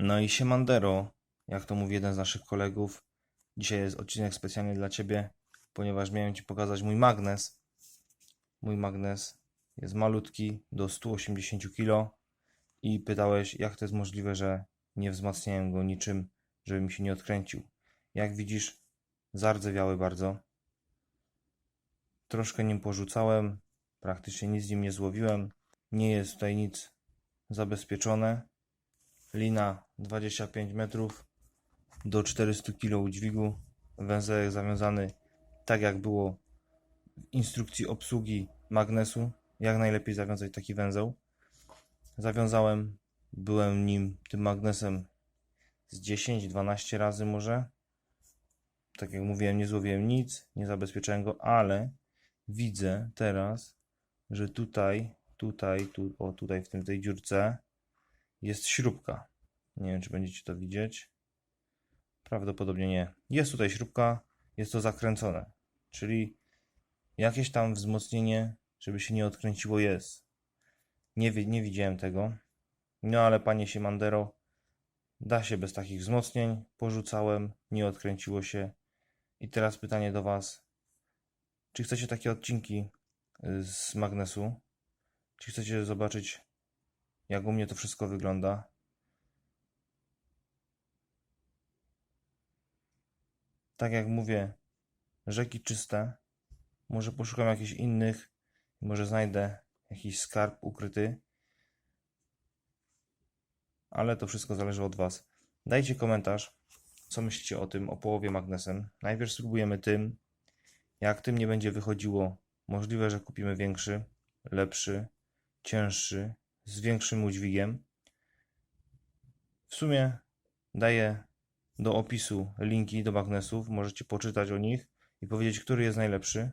No i siemandero, jak to mówi jeden z naszych kolegów. Dzisiaj jest odcinek specjalnie dla Ciebie, ponieważ miałem Ci pokazać mój magnes. Mój magnes jest malutki, do 180 kg i pytałeś, jak to jest możliwe, że nie wzmacniałem go niczym, żeby mi się nie odkręcił. Jak widzisz, zardzewiały bardzo. Troszkę nim porzucałem, praktycznie nic z nim nie złowiłem. Nie jest tutaj nic zabezpieczone. Lina 25 metrów do 400 kg udźwigu. Węzełek zawiązany tak jak było w instrukcji obsługi magnesu. Jak najlepiej zawiązać taki węzeł. Zawiązałem, byłem nim, tym magnesem z 10-12 razy może. Tak jak mówiłem, nie złowiłem nic, nie zabezpieczałem go, ale widzę teraz, że tutaj, tutaj, tu, o tutaj w tym, tej dziurce jest śrubka. Nie wiem, czy będziecie to widzieć. Prawdopodobnie nie. Jest tutaj śrubka, jest to zakręcone, czyli jakieś tam wzmocnienie, żeby się nie odkręciło jest. Nie, nie widziałem tego. No ale panie Siemandero, da się bez takich wzmocnień. Porzucałem, nie odkręciło się. I teraz pytanie do was. Czy chcecie takie odcinki y, z magnesu? Czy chcecie zobaczyć, jak u mnie to wszystko wygląda? Tak jak mówię, rzeki czyste. Może poszukam jakichś innych, może znajdę jakiś skarb ukryty. Ale to wszystko zależy od Was. Dajcie komentarz, co myślicie o tym, o połowie magnesem. Najpierw spróbujemy tym. Jak tym nie będzie wychodziło, możliwe, że kupimy większy, lepszy, cięższy, z większym udźwigiem. W sumie daję do opisu linki do magnesów. Możecie poczytać o nich i powiedzieć, który jest najlepszy.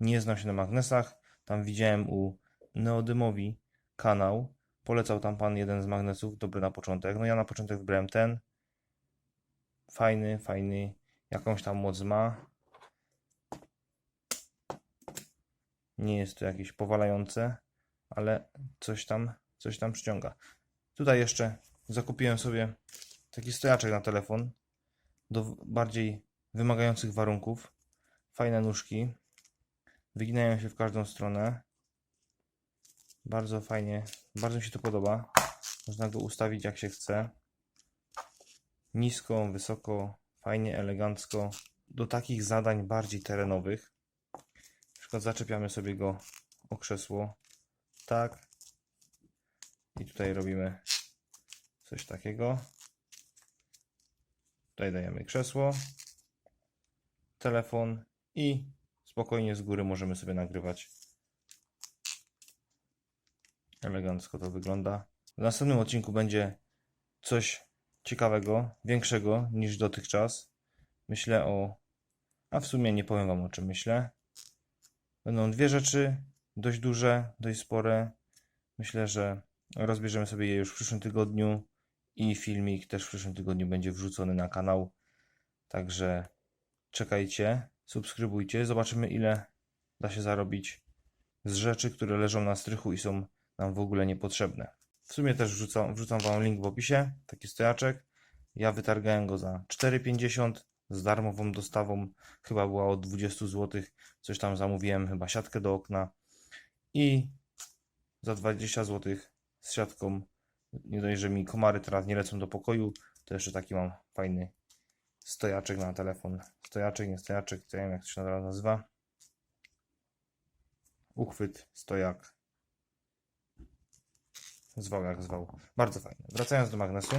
Nie znam się na magnesach. Tam widziałem u Neodymowi kanał. Polecał tam pan jeden z magnesów, dobry na początek. No ja na początek wybrałem ten. Fajny, fajny. Jakąś tam moc ma. Nie jest to jakieś powalające, ale coś tam, coś tam przyciąga. Tutaj jeszcze zakupiłem sobie taki stojaczek na telefon do bardziej wymagających warunków. Fajne nóżki. Wyginają się w każdą stronę. Bardzo fajnie, bardzo mi się to podoba. Można go ustawić jak się chce. Nisko, wysoko, fajnie, elegancko. Do takich zadań bardziej terenowych. Na przykład zaczepiamy sobie go o krzesło. Tak. I tutaj robimy coś takiego. Tutaj dajemy krzesło, telefon i spokojnie z góry możemy sobie nagrywać. Elegancko to wygląda. W następnym odcinku będzie coś ciekawego, większego niż dotychczas. Myślę o. A w sumie nie powiem Wam o czym myślę. Będą dwie rzeczy, dość duże, dość spore. Myślę, że rozbierzemy sobie je już w przyszłym tygodniu i filmik też w przyszłym tygodniu będzie wrzucony na kanał. Także czekajcie, subskrybujcie, zobaczymy ile da się zarobić z rzeczy, które leżą na strychu i są nam w ogóle niepotrzebne. W sumie też wrzucam, wrzucam Wam link w opisie, taki stojaczek. Ja wytargałem go za 4,50 z darmową dostawą, chyba była od 20 zł. Coś tam zamówiłem, chyba siatkę do okna i za 20 zł z siatką nie dość, że mi komary teraz nie lecą do pokoju, to jeszcze taki mam fajny stojaczek na telefon. Stojaczek, nie stojaczek, to nie wiem jak to się nazywa. Uchwyt, stojak. Zwał jak zwał. Bardzo fajny. Wracając do magnesu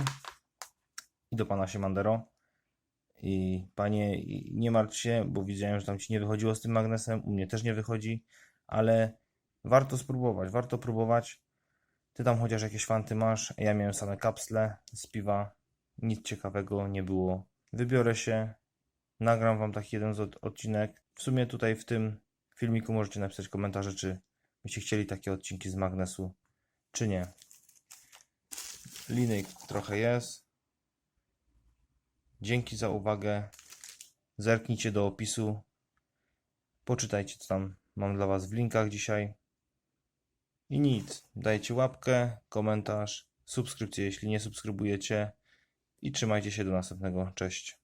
i do pana Siemandero. I panie, nie martw się, bo widziałem, że tam ci nie wychodziło z tym magnesem. U mnie też nie wychodzi, ale warto spróbować. Warto próbować. Ty tam chociaż jakieś fanty masz, ja miałem same kapsle z piwa. Nic ciekawego nie było. Wybiorę się, nagram wam taki jeden z od- odcinek. W sumie tutaj w tym filmiku możecie napisać komentarze, czy byście chcieli takie odcinki z magnesu, czy nie. Linek trochę jest. Dzięki za uwagę. Zerknijcie do opisu. Poczytajcie, co tam mam dla was w linkach dzisiaj. I nic. Dajcie łapkę, komentarz, subskrypcję, jeśli nie subskrybujecie. i trzymajcie się do następnego. Cześć.